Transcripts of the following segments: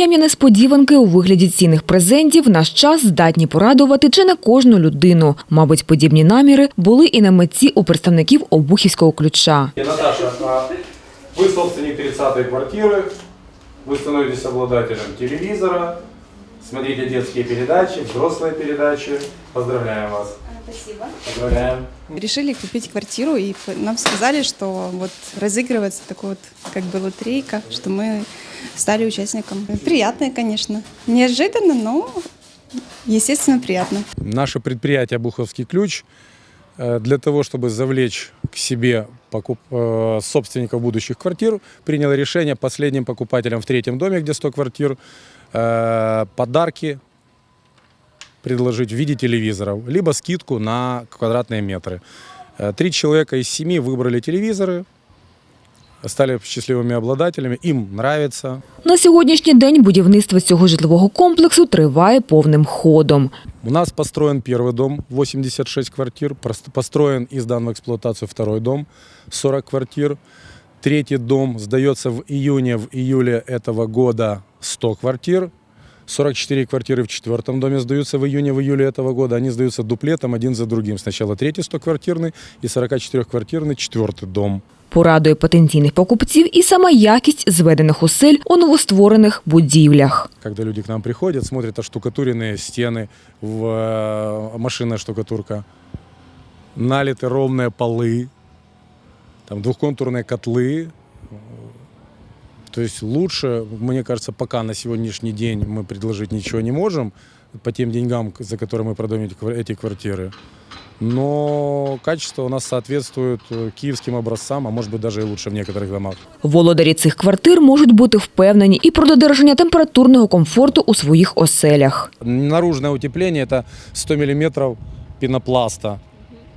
Приємні несподіванки у вигляді цінних презентів в наш час здатні порадувати чи не кожну людину. Мабуть, подібні наміри були і на меті у представників обухівського ключа. И, Наташа, а вы собственник 30-й квартиры, вы становитесь обладателем телевизора, смотрите детские передачи, взрослые передачи. Поздравляем вас. Спасибо. Поздравляем. Решили купить квартиру, и п- нам сказали, что вот разыгрывается такой вот как бы лотерейка, что мы стали участником. Приятно, конечно. Неожиданно, но, естественно, приятно. Наше предприятие «Буховский ключ» э, для того, чтобы завлечь к себе покуп- э, собственников будущих квартир, приняло решение последним покупателям в третьем доме, где 100 квартир, э, подарки предложить в виде телевизоров, либо скидку на квадратные метры. Три человека из семи выбрали телевизоры, стали счастливыми обладателями, им нравится, На сьогоднішній день будівництво цього житлового комплексу триває повним ходом. У нас построен первый дом, 86 квартир. Прос- Построен и сдан в эксплуатацию второй дом, 40 квартир. Третий дом сдается в июне, в июле этого года 100 квартир. 44 квартиры в четвертом доме сдаются в июне, в июле этого года. Они сдаются дуплетом один за другим. Сначала третий 100-квартирный и 44-квартирный четвертый дом. Порадує потенційних покупців і сама якість зведених осель у новостворених будівлях. Когда люди к нам приходят, смотрят оштукатуренные стены, в, э, машинная штукатурка, налиты ровные полы, там двухконтурные котлы. То есть лучше, мне кажется, пока на сегодняшний день мы предложить ничего не можем по тем деньгам, за которые мы продаем эти квар- эти квартиры. Но качество у нас соответствует э, киевским образцам, а может быть даже и лучше в некоторых домах. Володарі цих квартир можуть бути впевнені і про додержання температурного комфорту у своїх оселях. Наружное утепление это 100 миллиметров пенопласта,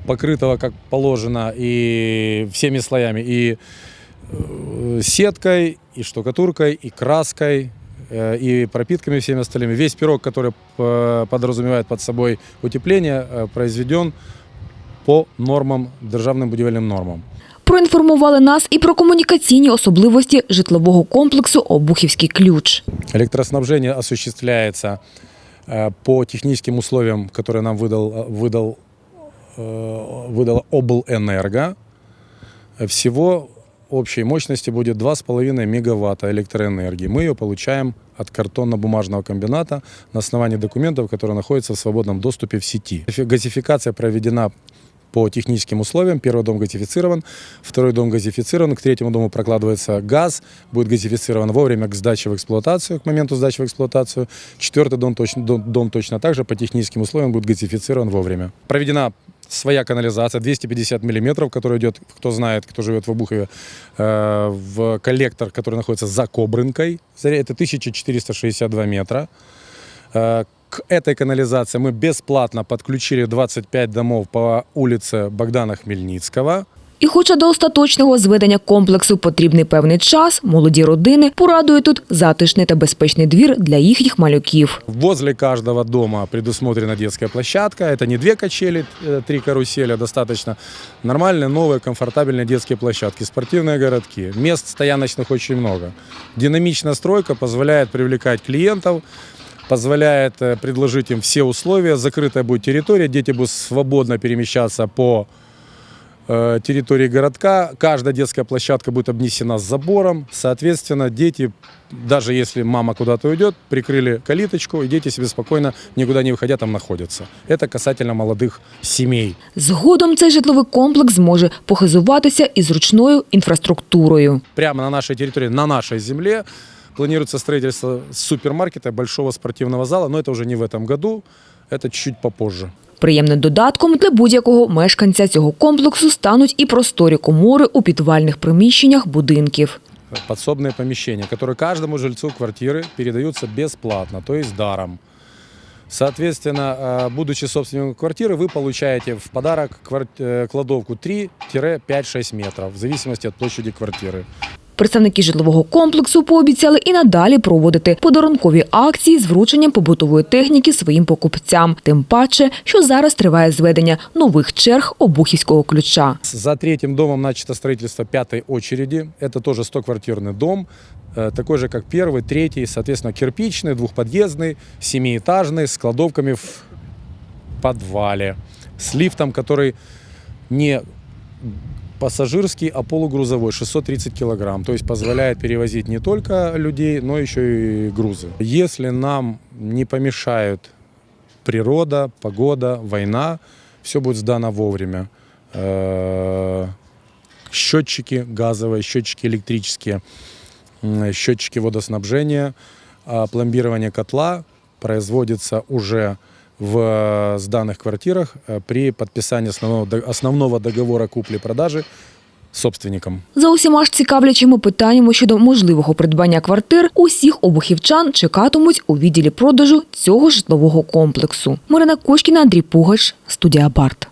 покрытого как положено и всеми слоями, и э, сеткой, и штукатуркой, и краской, э, и пропитками всеми остальными. Весь пирог, который э, подразумевает под собой утепление, э, произведен по нормам, державным будівельним нормам. Проінформували нас і про комунікаційні особливості житлового комплексу Обухівський ключ. Электроснабжение осуществляется э, по техническим условиям, которые нам выдал, выдал, э, выдала облэнерго. Общей мощности будет 2,5 мегаватта электроэнергии. Мы ее получаем от картонно-бумажного комбината на основании документов, которые находятся в свободном доступе в сети. Газификация проведена по техническим условиям. Первый дом газифицирован, второй дом газифицирован, к третьему дому прокладывается газ, будет газифицирован вовремя к сдаче в эксплуатацию, к моменту сдачи в эксплуатацию. Четвертый дом точно, дом, дом точно так же по техническим условиям будет газифицирован вовремя. Проведена своя канализация 250 миллиметров, которая идет, кто знает, кто живет в Обухове, э, в коллектор, который находится за Кобрынкой. Это 1462 метра. Э, К этой канализации мы бесплатно подключили 25 домов по улице Богдана Хмельницкого. І хоча до остаточного зведення комплексу потрібний певний час, молоді родини порадують тут затишний та безпечний двір для їхніх малюків. Возле каждого дома предусмотрена детская площадка. Это не две качели, э, три карусели, а достаточно нормальные, новые, комфортабельные детские площадки, спортивные городки. Мест стояночных очень много. Динамичная стройка позволяет привлекать клиентов, позволяет э, предложить им все условия. Закрытая будет территория, дети будут свободно перемещаться по э, территории городка. Каждая детская площадка будет обнесена забором. Соответственно, дети, даже если мама куда-то уйдет, прикрыли калиточку, и дети себе спокойно, никуда не выходя, там находятся. Это касательно молодых семей. Згодом цей житловий комплекс зможе похизуватися і зручною інфраструктурою. Прямо на нашей территории, на нашей земле планируется строительство супермаркета, большого спортивного зала, но это уже не в этом году, это чуть попозже. Приємним додатком для будь-якого мешканця цього комплексу стануть і просторі комори у підвальних приміщеннях будинків. подсобные помещения, которые каждому жильцу квартиры передаются бесплатно, то есть даром. Соответственно, э, будучи собственником квартиры, вы получаете в подарок квар- э, кладовку 3-5-6 метров, в зависимости от площади квартиры. Представники житлового комплексу пообіцяли і надалі проводити подарункові акції з врученням побутової техніки своїм покупцям. Тим паче, що зараз триває зведення нових черг обухівського ключа. За третьим домом начато строительство пятой очереди. Это тоже 100-квартирный дом, э, такой же, как первый, третий, соответственно, кирпичный, двухподъездный, семиэтажный, с кладовками в подвале, с лифтом, который не пассажирский, а полугрузовой, 630 килограмм. То есть позволяет перевозить не только людей, но еще и грузы. Если нам не помешают природа, погода, война, все будет сдано вовремя. Э, Счетчики газовые, счетчики электрические, счетчики водоснабжения, а пломбирование котла производится уже в э, сданных квартирах э, при подписании основного, до- основного договора купли-продажи собственником. За усіма ж цікавлячими питаннями щодо можливого придбання квартир усіх обухівчан чекатимуть у відділі продажу цього житлового комплексу. Марина Кошкіна, Андрій Пугач, студія Барт.